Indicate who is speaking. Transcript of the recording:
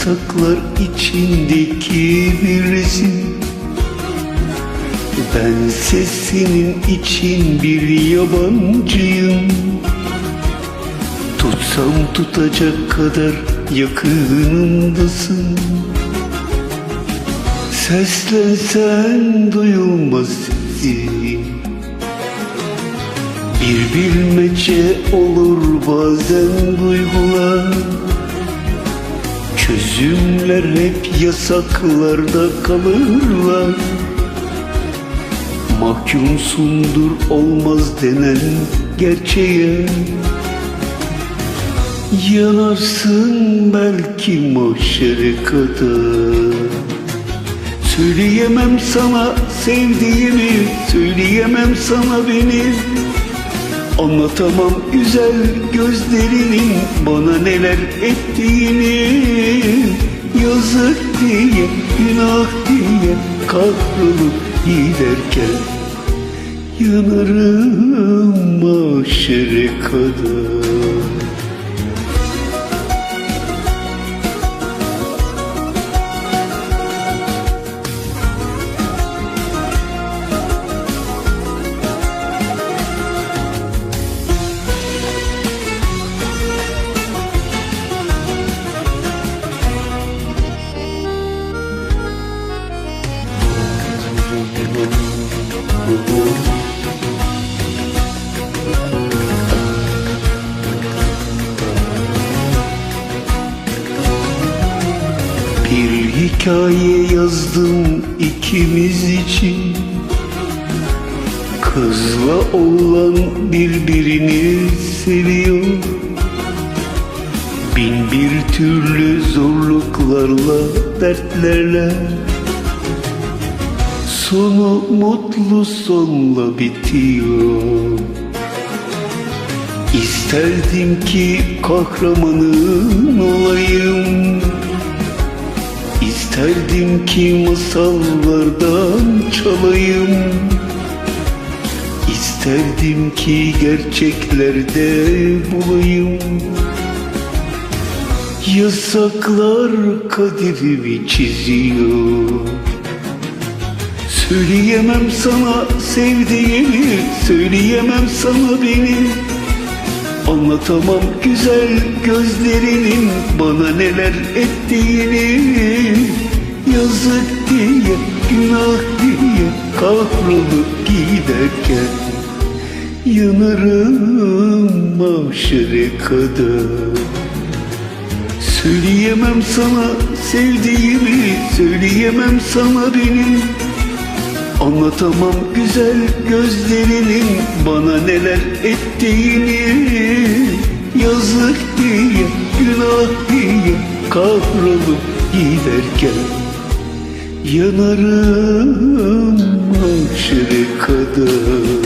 Speaker 1: yasaklar içindeki bir resim. Bense senin için bir yabancıyım. Tutsam tutacak kadar yakınımdasın Seslensen duyulmaz sesin Bir bilmece olur bazen duygular Çözümler hep yasaklarda kalırlar. Mahkumsundur olmaz denen gerçeğe. Yanarsın belki mahşere kadar. Söyleyemem sana sevdiğimi Söyleyemem sana beni Anlatamam güzel gözlerinin Bana neler ettiğini. Yazık diye, günah diye Kahrolup giderken Yanarım mahşere kadar Bir hikaye yazdım ikimiz için. Kızla oğlan birbirini seviyor. Bin bir türlü zorluklarla, dertlerle Sonu mutlu sonla bitiyor. İsterdim ki kahramanın olayım. İsterdim ki masallardan çalayım. İsterdim ki gerçeklerde bulayım. Yasaklar kaderimi çiziyor Söyleyemem sana sevdiğimi Söyleyemem sana beni. Anlatamam güzel gözlerinin Bana neler ettiğini. Yazık diye, günah diye Kahrolup giderken Yanarım mahşere kadar. Söyleyemem sana sevdiğimi Söyleyemem sana benim Anlatamam güzel gözlerinin Bana neler ettiğini. Yazık diye, günah diye Kahrolup giderken Yanarım mahşere kadar